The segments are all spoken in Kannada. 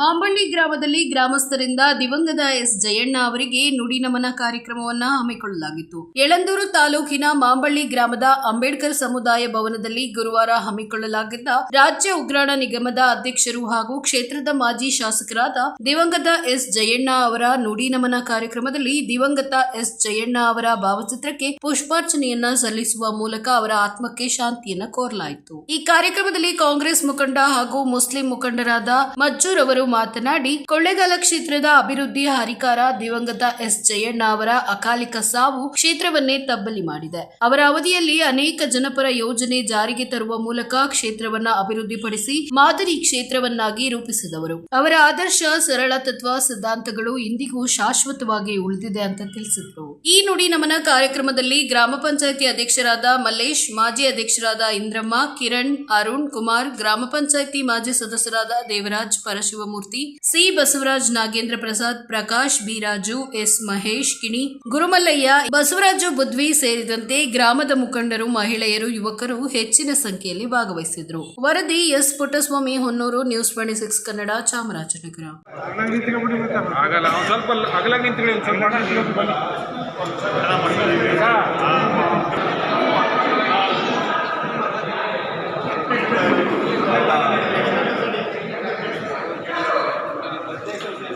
ಮಾಂಬಳ್ಳಿ ಗ್ರಾಮದಲ್ಲಿ ಗ್ರಾಮಸ್ಥರಿಂದ ದಿವಂಗತ ಎಸ್ ಜಯಣ್ಣ ಅವರಿಗೆ ನುಡಿ ನಮನ ಕಾರ್ಯಕ್ರಮವನ್ನ ಹಮ್ಮಿಕೊಳ್ಳಲಾಗಿತ್ತು. ಯಳಂದೂರು ತಾಲೂಕಿನ ಮಾಂಬಳ್ಳಿ ಗ್ರಾಮದ ಅಂಬೇಡ್ಕರ್ ಸಮುದಾಯ ಭವನದಲ್ಲಿ ಗುರುವಾರ ಹಮ್ಮಿಕೊಳ್ಳಲಾಗಿದ್ದ ರಾಜ್ಯ ಉಗ್ರಾಣ ನಿಗಮದ ಅಧ್ಯಕ್ಷರು ಹಾಗೂ ಕ್ಷೇತ್ರದ ಮಾಜಿ ಶಾಸಕರಾದ ದಿವಂಗತ ಎಸ್ ಜಯಣ್ಣ ಅವರ ನುಡಿ ನಮನ ಕಾರ್ಯಕ್ರಮದಲ್ಲಿ ದಿವಂಗತ ಎಸ್ ಜಯಣ್ಣ ಅವರ ಭಾವಚಿತ್ರಕ್ಕೆ ಪುಷ್ಪಾರ್ಚನೆಯನ್ನ ಸಲ್ಲಿಸುವ ಮೂಲಕ ಅವರ ಆತ್ಮಕ್ಕೆ ಶಾಂತಿಯನ್ನ ಕೋರಲಾಯಿತು. ಈ ಕಾರ್ಯಕ್ರಮದಲ್ಲಿ ಕಾಂಗ್ರೆಸ್ ಮುಖಂಡ ಹಾಗೂ ಮುಸ್ಲಿಂ ಮುಖಂಡರಾದ ಮಜ್ಜೂರ್ ಅವರು ಮಾತನಾಡಿ, ಕೊಳ್ಳೇಗಾಲ ಕ್ಷೇತ್ರದ ಅಭಿವೃದ್ಧಿ ಹರಿಕಾರ ದಿವಂಗತ ಎಸ್ ಜಯಣ್ಣ ಅವರ ಅಕಾಲಿಕ ಸಾವು ಕ್ಷೇತ್ರವನ್ನೇ ತಬ್ಬಲಿ ಮಾಡಿದೆ. ಅವರ ಅವಧಿಯಲ್ಲಿ ಅನೇಕ ಜನಪರ ಯೋಜನೆ ಜಾರಿಗೆ ತರುವ ಮೂಲಕ ಕ್ಷೇತ್ರವನ್ನ ಅಭಿವೃದ್ಧಿಪಡಿಸಿ ಮಾದರಿ ಕ್ಷೇತ್ರವನ್ನಾಗಿ ರೂಪಿಸಿದವರು. ಅವರ ಆದರ್ಶ, ಸರಳ ತತ್ವ, ಸಿದ್ಧಾಂತಗಳು ಇಂದಿಗೂ ಶಾಶ್ವತವಾಗಿ ಉಳಿದಿದೆ ಅಂತ ತಿಳಿಸಿದರು. ಈ ನುಡಿ ನಮನ ಕಾರ್ಯಕ್ರಮದಲ್ಲಿ ಗ್ರಾಮ ಪಂಚಾಯತಿ ಅಧ್ಯಕ್ಷರಾದ ಮಲ್ಲೇಶ್, ಮಾಜಿ ಅಧ್ಯಕ್ಷರಾದ ಇಂದ್ರಮ್ಮ, ಕಿರಣ್, ಅರುಣ್ ಕುಮಾರ್, ಗ್ರಾಮ ಪಂಚಾಯತಿ ಮಾಜಿ ಸದಸ್ಯರಾದ ದೇವರಾಜ್ ಪರಶಿವಮೂರ್ತಿ ಸಿ. ಬಸವರಾಜ್, ನಾಗೇಂದ್ರ ಪ್ರಸಾದ್, ಪ್ರಕಾಶ್ ಬಿರಾಜು ಎಸ್. ಮಹೇಶ್, ಕಿಣಿ, ಗುರುಮಲ್ಲಯ್ಯ, ಬಸವರಾಜು ಬುದ್ವಿ ಸೇರಿದಂತೆ ಗ್ರಾಮದ ಮುಖಂಡರು, ಮಹಿಳೆಯರು, ಯುವಕರು ಹೆಚ್ಚಿನ ಸಂಖ್ಯೆಯಲ್ಲಿ ಭಾಗವಹಿಸಿದ್ರು. ವರದಿ S. Puttaswamy, Honnur, news twenty six Kannada, Chamarajanagar. ಸ್ವಲ್ಪ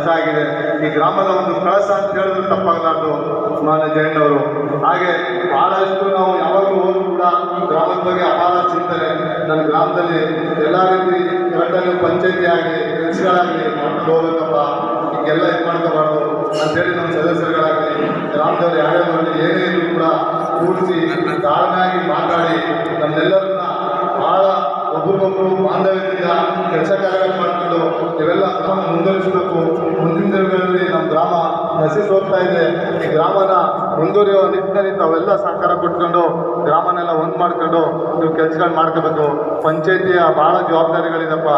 ನಷ್ಟ ಆಗಿದೆ. ಈ ಗ್ರಾಮದ ಒಂದು ಕಳಸ ಅಂತ ಹೇಳಿದ್ರು ತಪ್ಪಾಗಲಾರ್ದು, ಮಾನ್ಯ ಜಯಣ್ಣವರು. ಹಾಗೆ ಬಹಳಷ್ಟು ನಾವು ಯಾವಾಗಲೂ ಹೋದ್ರು ಕೂಡ ಗ್ರಾಮದ ಬಗ್ಗೆ ಅಪಾರ ಚಿಂತನೆ. ನನ್ನ ಗ್ರಾಮದಲ್ಲಿ ಎಲ್ಲ ರೀತಿ ಕರೆಕ್ಟಾಗಿ ಪಂಚಾಯತಿ ಆಗಲಿ ಕೆಲಸಗಳಾಗಲಿ ಮಾಡ್ಕೊಂಡು ಹೋಗ್ಬೇಕಪ್ಪ ಹೀಗೆಲ್ಲ ಇದು ಮಾಡ್ಕೋಬಾರ್ದು ಅಂತೇಳಿ ನಮ್ಮ ಸದಸ್ಯರುಗಳಾಗಲಿ, ಗ್ರಾಮದಲ್ಲಿ ಯಾರೇ ಬರಲಿ ಏನೇ ಇದ್ರು ಕೂಡ ಕೂಡಿಸಿ ತಾಳ್ಮೆಯಾಗಿ ಮಾತಾಡಿ, ನಮ್ಮೆಲ್ಲರನ್ನ ಬಹಳ ಒಬ್ಬರಿಗೊಬ್ಬರು ಬಾಂಧವ್ಯದಿಂದ ಕೆಲಸ ಗ್ರಾಮ ಮುಂದುವರಿಸಬೇಕು ಮುಂದಿನ ದಿನಗಳಲ್ಲಿ ನಮ್ಮ ಗ್ರಾಮ ನಶಿಸಿ ಹೋಗ್ತಾ ಇದೆ. ಈ ಗ್ರಾಮನ ಮುಂದುವರಿಯುವ ನಿಟ್ಟಿನಲ್ಲಿ ತಾವೆಲ್ಲ ಸಹಕಾರ ಕೊಟ್ಕೊಂಡು ಗ್ರಾಮನೆಲ್ಲ ಒಂದು ಮಾಡ್ಕೊಂಡು ನೀವು ಕೆಲಸಗಳು ಮಾಡ್ಕೋಬೇಕು. ಪಂಚಾಯಿತಿಯ ಭಾಳ ಜವಾಬ್ದಾರಿಗಳಿದಪ್ಪ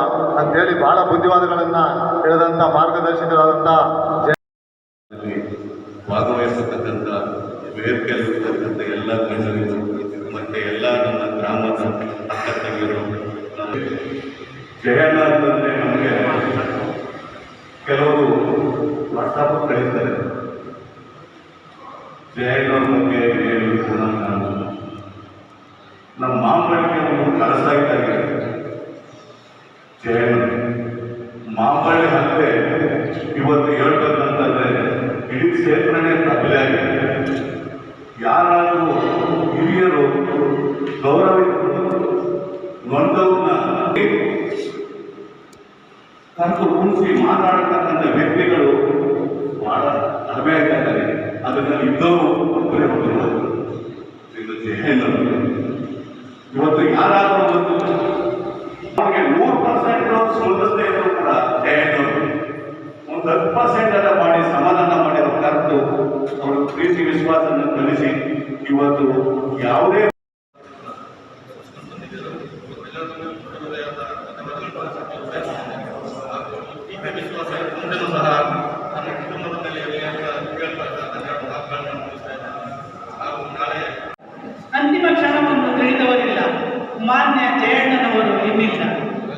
ಅಂತೇಳಿ ಭಾಳ ಬುದ್ಧಿವಾದಗಳನ್ನು ಹೇಳಿದಂಥ ಮಾರ್ಗದರ್ಶಕರಾದಂಥ ಭಾಗವಹಿಸತಕ್ಕಂಥ ಬೇರ್ಕೆಲ್ಲಿರ್ತಕ್ಕಂಥ ಎಲ್ಲ ಗಣ್ಯರು, ಮತ್ತು ಎಲ್ಲ ನಮ್ಮ ಗ್ರಾಮದ ಅಕ್ಕ ತಂಗಿರು ಜಯಣ್ಣ ಜಯಣ್ಣವ್ರ ಬಗ್ಗೆ ಏನು ಅಂತ ನಮ್ಮ ಮಾಂಬಳಿಗೆ ಒಂದು ಕನಸಾಗಿದ್ದಾರೆ ಜಯಣ್ಣ ಮಾಂಬಳ್ಳಿ ಹಲ್ಲೆ ಇವತ್ತು ಹೇಳ್ಬೇಕಂತಂದ್ರೆ ಇಡೀ ಕ್ಷೇತ್ರನೇ ತಪ್ಪಲಾಗಿದೆ ಯಾರಾದರೂ ಹಿರಿಯರು ಗೌರವ ನೊಂದವ್ರನ್ನ ಕರೆದು ಕೂರಿಸಿ ಮಾತಾಡತಕ್ಕಂಥ ವ್ಯಕ್ತಿಗಳು ಬಹಳ ಕಡಿಮೆ ಆಗ್ತಾ ಇದ್ದಾರೆ. ಅದನ್ನು ಇದ್ದವರು ಒಬ್ಬರೇ ಒಬ್ಬರು ಇದು ಜಯಣ್ಣವರು ಇವತ್ತು ಯಾರಾದರೂ ಒಂದು ಅವ್ರಿಗೆ ನೂರು ಪರ್ಸೆಂಟ್ ಸ್ಪಂದಿಸದೇ ಇದ್ರು ಕೂಡ ಜಯಣ್ಣವರು ಒಂದು ಹತ್ತು ಪರ್ಸೆಂಟ್ ಎಲ್ಲ ಮಾಡಿ ಸಮಾಧಾನ ಮಾಡಿ ಅವ್ರ ಕರೆದು ಅವ್ರ ವಿಶ್ವಾಸನ ಕಲಿಸಿ ಇವತ್ತು ಯಾವುದೇ ಅಂತಿಮ ಕ್ಷಣವನ್ನು ತಿಳಿದವರಿಲ್ಲ. ಮಾನ್ಯ ಜಯಣ್ಣನವರು ಇನ್ನಿಲ್ಲ.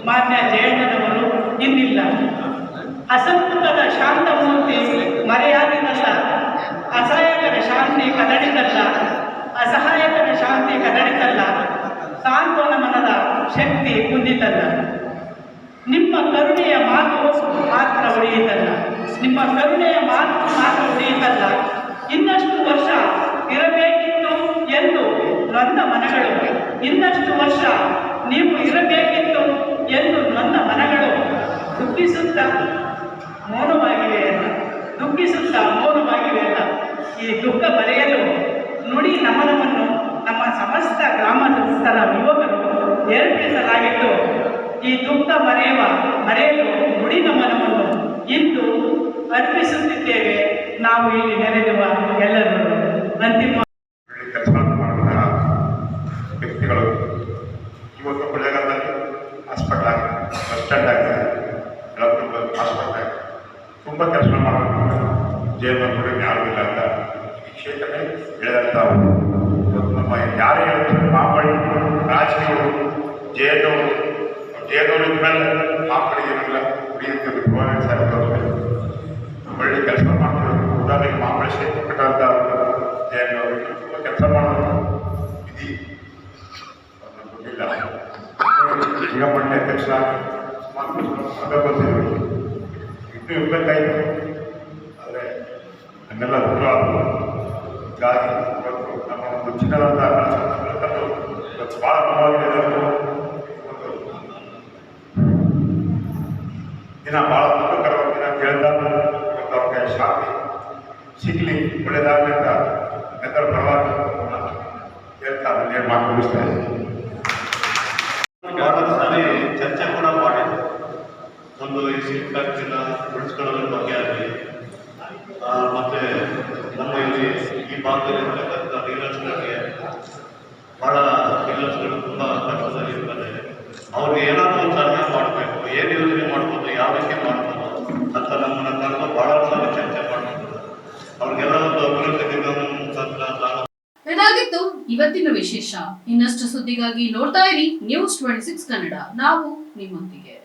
ಮಾನ್ಯ ಜಯಣ್ಣನವರು ಇನ್ನಿಲ್ಲ. ಅಸಂಪುಟದ ಶಾಂತಮೂರ್ತಿ ಮರೆಯಾದ ಶಾಂತಿ ಕದಡಿದಲ್ಲ ಅಸಹಾಯಕರ ಶಾಂತಿ ಕದಡಿತಲ್ಲ, ಸಾಂತ್ವನ ಮನದ ಶಕ್ತಿ ಕುಂದಿತಲ್ಲ. ನಿಮ್ಮ ಕರುಣೆಯ ಮಾತು ಮಾತ್ರ ಉಳಿಯಿತಲ್ಲ ನಿಮ್ಮ ಕರುಣೆಯ ಮಾತು ಮಾತ್ರ ಉಳಿಯಿತಲ್ಲ ಇನ್ನಷ್ಟು ವರ್ಷ ಇರಬೇಕಿತ್ತು ಎಂದು ನನ್ನ ಮನಗಳು, ಇನ್ನಷ್ಟು ವರ್ಷ ನೀವು ಇರಬೇಕಿತ್ತು ಎಂದು ನನ್ನ ಮನಗಳು ದುಃಖಿಸುತ್ತಾ ಮೌನವಾಗಿವೆ ದುಃಖಿಸುತ್ತಾ ಈ ದುಃಖ ಬರೆಯಲು ನುಡಿ ನಮನವನ್ನು ನಮ್ಮ ಸಮಸ್ತ ಗ್ರಾಮಸ್ಥರ ಯುವಕರು ಏರ್ಪಡಿಸಲಾಗಿದ್ದು ಈ ದುಃಖ ಮರೆಯುವ ಮರೆಯಲು ನುಡಿ ನಮನವನ್ನು ಇಂದು ಅರ್ಪಿಸುತ್ತಿದ್ದೇವೆ. ನಾವು ಇಲ್ಲಿ ನೆರೆದಿರುವ ಎಲ್ಲರೂ ಅಂತಿಮ ವ್ಯಕ್ತಿಗಳು ಇವತ್ತು ಹಾಸ್ಪಿಟಲ್ ಬಸ್ ಸ್ಟ್ಯಾಂಡ್ ಆಗಿದೆ ಇವತ್ತು ನಮ್ಮ ಯಾರೇ ಹೇಳ್ತಾರೆ ಮಾಂಬಳ್ಳಿ ರಾಜಕೀಯಗಳು ಜೇನವರು ಜೇನವರು ಇದ್ಮೇಲೆ ಮಾಂಬಳ್ಳಿ ಏನಿಲ್ಲ ಕುಡಿಯುತ್ತೆ ಗೌರ್ಮೆಂಟ್ ಸರ್ಕಾರ ಒಳ್ಳೆ ಕೆಲಸ ಮಾಡ್ತಾರೆ ಉದಾಹರಣೆಗೆ ಮಾಂಬಳ ಕ್ಷೇತ್ರಪಟ್ಟಂತ ಜಯನವರು ತುಂಬ ಕೆಲಸ ಮಾಡೋದು ವಿಧಿ ಅವ್ರನ್ನ ಗೊತ್ತಿಲ್ಲ ಈಗ ಮಂಡ್ಯ ಅಧ್ಯಕ್ಷ ಸುಮಾರು ಅದ ಬಂದಿದ್ರು ಇನ್ನೂ ಇರ್ಬೇಕಾಯ್ತು ಆದರೆ ನನ್ನೆಲ್ಲ ದೂರ ಆದ್ರು. ಹೀಗಾಗಿ ಇವತ್ತು ನಮ್ಮ ಒಂದು ಚಿನ್ನದಂತ ದಿನ ಭಾಳ ದುಃಖಕರವಾದ ದಿನ ಅಂತ ಹೇಳ್ತಾ ಇವತ್ತು ಅವ್ರಿಗೆ ಶಾಂತಿ ಸಿಗಲಿ ಒಳ್ಳೆಯದಾಗಲಿ ಅಂತ ಎಲ್ಲರ ಪರವಾಗಿ ನಾನು ಹೇಳ್ತಾ ನನ್ನ ಏನು ಮಾತು ಮುಗಿಸ್ತಾ ಇದ್ದೀನಿ ಬಹಳ ಸಾರಿ ಚರ್ಚೆ ಕೂಡ ಮಾಡಿದ್ರು ಒಂದು ಈ ಸಿಲ್ಕ್ ಫ್ಯಾಕ್ಟ್ರಿನ ಉಳಿಸ್ಕೊಳ್ಳೋದ್ರ ಬಗ್ಗೆ ಆಗಲಿ ಮತ್ತೆ ನಮ್ಮ ಇಲ್ಲಿ ಈ ಭಾಗದಲ್ಲಿ ಇರ್ತಕ್ಕಂಥ ಡೀಲರ್ಸ್ಗಳಿಗೆ ಬಹಳ ಡೀಲರ್ಸ್ಗಳು ತುಂಬ ಕಷ್ಟದಲ್ಲಿರ್ತದೆ ಅವ್ರಿಗೆ ಏನಾದರೂ ಸಲಹೆ ಮಾಡಬೇಕು, ಏನು ಯೋಜನೆ ಮಾಡ್ಬೋದು, ಯಾವ ರೀತಿ ಮಾಡ್ಬೋದು ಅಂತ ನಮ್ಮನ್ನು ಕರೆದು ಬಹಳ ಸಲ ಚರ್ಚೆ ಮಾಡ್ಬೋದು ಅವ್ರಿಗೆಲ್ಲ ಒಂದು ಅಭಿವೃದ್ಧಿ ನಿಗಮ ಮುಖಾಂತರ ಸಾಲ ಇದಾಗಿತ್ತು ಇವತ್ತಿನ ವಿಶೇಷ. ಇನ್ನಷ್ಟು ಸುದ್ದಿಗಾಗಿ ನೋಡ್ತಾ ಇರಿ ನ್ಯೂಸ್ ಟ್ವೆಂಟಿ ಸಿಕ್ಸ್ ಕನ್ನಡ ನಾವು ನಿಮ್ಮೊಂದಿಗೆ.